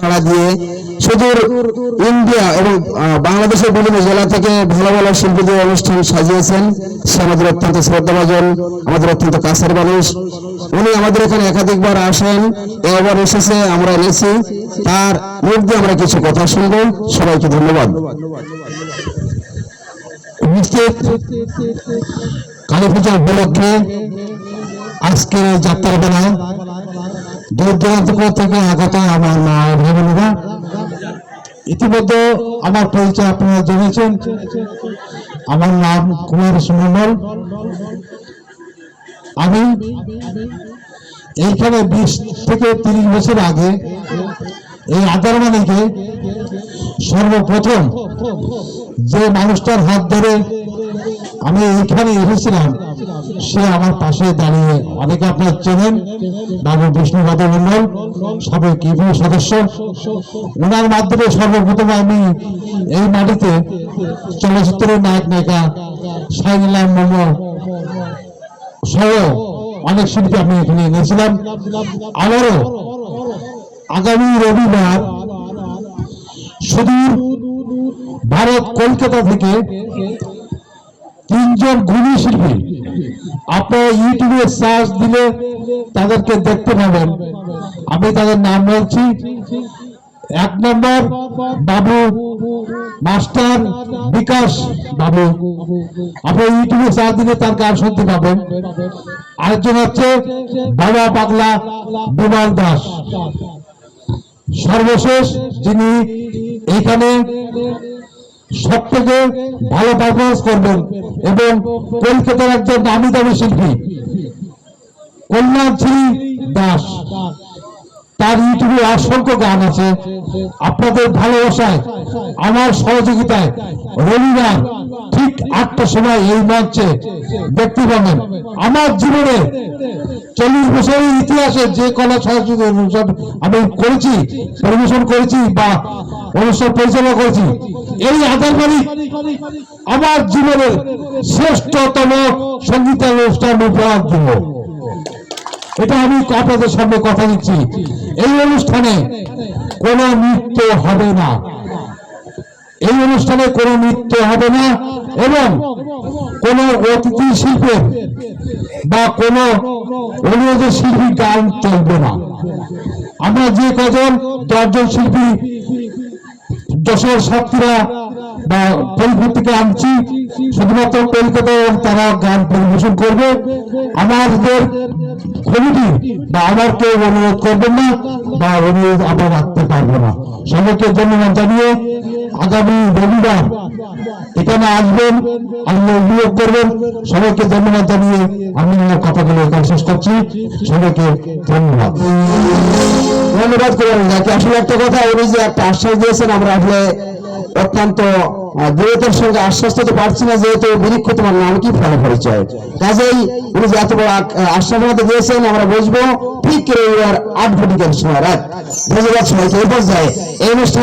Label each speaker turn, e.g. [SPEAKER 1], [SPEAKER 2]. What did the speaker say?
[SPEAKER 1] সাড়া দিয়ে সুদূর ইন্ডিয়া এবং বাংলাদেশের বিভিন্ন জেলা থেকে ভালো ভালো শিল্পীদের অনুষ্ঠান সাজিয়েছেন। সে আমাদের অত্যন্ত শ্রদ্ধাভাজন, আমাদের অত্যন্ত কাছের মানুষ। উনি আমাদের এখানে একাধিকবার আসেন, এবার এসেছে, আমরা এনেছি। তার মুখ দিয়ে আমরা কিছু কথা শুনব। সবাইকে ধন্যবাদ। কালী পূজা উপলক্ষে আজকের যাত্রার বেলা দূর দূরান্ত থেকে আগত আমার মা ও ভগবানেরা ইতিমধ্যে আমার পরিচয় আপনারা জেনেছেন। আমার নাম কুমার সুমন্ডল আমি এইখানে বিশ থেকে তিরিশ বছর আগে এই আদার আদারমানিকে সর্বপ্রথম যে মানুষটার হাত ধরে আমি এখানে এসেছিলাম। সে আমার পাশে দাঁড়িয়ে, অনেকে আপনার চেনেন, বাবু বিষ্ণুপদ মন্ডল সাবেক ইভি সদস্য? ওনার মাধ্যমে সর্বপ্রথম আমি এই মাটিতে চলচ্চিত্রের নায়ক, নায়িকা সাইনুল্লাহ মোমো সহ অনেক শিল্পী আমি এখানে এনেছিলাম। আবারও আগামী রবিবার সুদূর ভারত কলকাতা থেকে তিনজন গুণী শিল্পী। আপনারা ইউটিউবে সার্চ দিলে তাদেরকে দেখতে পাবেন। আমি তাদের নাম বলছি। এক নম্বর বাবু, মাস্টার বিকাশ বাবু। আপনি ইউটিউবে সার্চ দিলে তার গান শুনতে পাবেন। আরেকজন হচ্ছে বাবা পাগলা বিমল দাস। সর্বশেষ যিনি এখানে সব থেকে ভালো পারফরমেন্স করবেন এবং কলকাতার একজন দামি দামি শিল্পী কল্যাণশ্রী দাস। তার ইউটিউবে অসংখ্য গান আছে। আপনাদের ভালোবাসায়, আমার সহযোগিতায় রবিবার ঠিক আটটার সময় এই মঞ্চে দেখতে পাবেন। আমার জীবনে চল্লিশ বছরের ইতিহাসে যে কলা সংস্কৃতি অনুষ্ঠান আমি করেছি, পরিবেশন করেছি বা অনুষ্ঠান পরিচালনা করেছি, এই মালিক আমার জীবনের শ্রেষ্ঠতম সঙ্গীতের অনুষ্ঠান উপহার দেব এটা আমি আপনাদের সামনে কথা দিচ্ছি। এই অনুষ্ঠানে কোনো নৃত্য হবে না। এই অনুষ্ঠানে কোনো নৃত্য হবে না এবং কোনো অতিথি শিল্পের বা কোনো অন্যদের শিল্পী গান চলবে না। আমরা যে কজন দশজন শিল্পী যশোর সাতক্ষীরা বা ফরিদপুর থেকে আনছি, শুধুমাত্র কলকাতায় তারা গান পরিবেশন করবে। আমাদের কমিটি বা আমার কেউ অনুরোধ করবেন না বা অনুরোধ আমরা রাখতে পারব না। সবাইকে ধন্যবাদ জানিয়ে আগামী রবিবার এখানে আসবেন আপনি অভিযোগ করবেন। সবাইকে ধন্যবাদ জানিয়ে আমি কথাগুলো এখানে শেষ করছি। সবাইকে ধন্যবাদ। ধন্যবাদ করে যাকে আসলে একটা কথা, উনি যে একটা আশ্বাস দিয়েছেন, আমরা আসলে অত্যন্ত দৃঢ়তার সঙ্গে আশ্বাস দিতে পারছি না, যেহেতু বিরিক্ষ তোমার নাম কি ফল পরিচয়। কাজেই উনি যে এত বড় আশ্বাস দিয়েছেন, আমরা বুঝব ঠিক আট ঘটিকার সময় রাত দু হাজার ছয় এই পর্যায়ে এই অনুষ্ঠান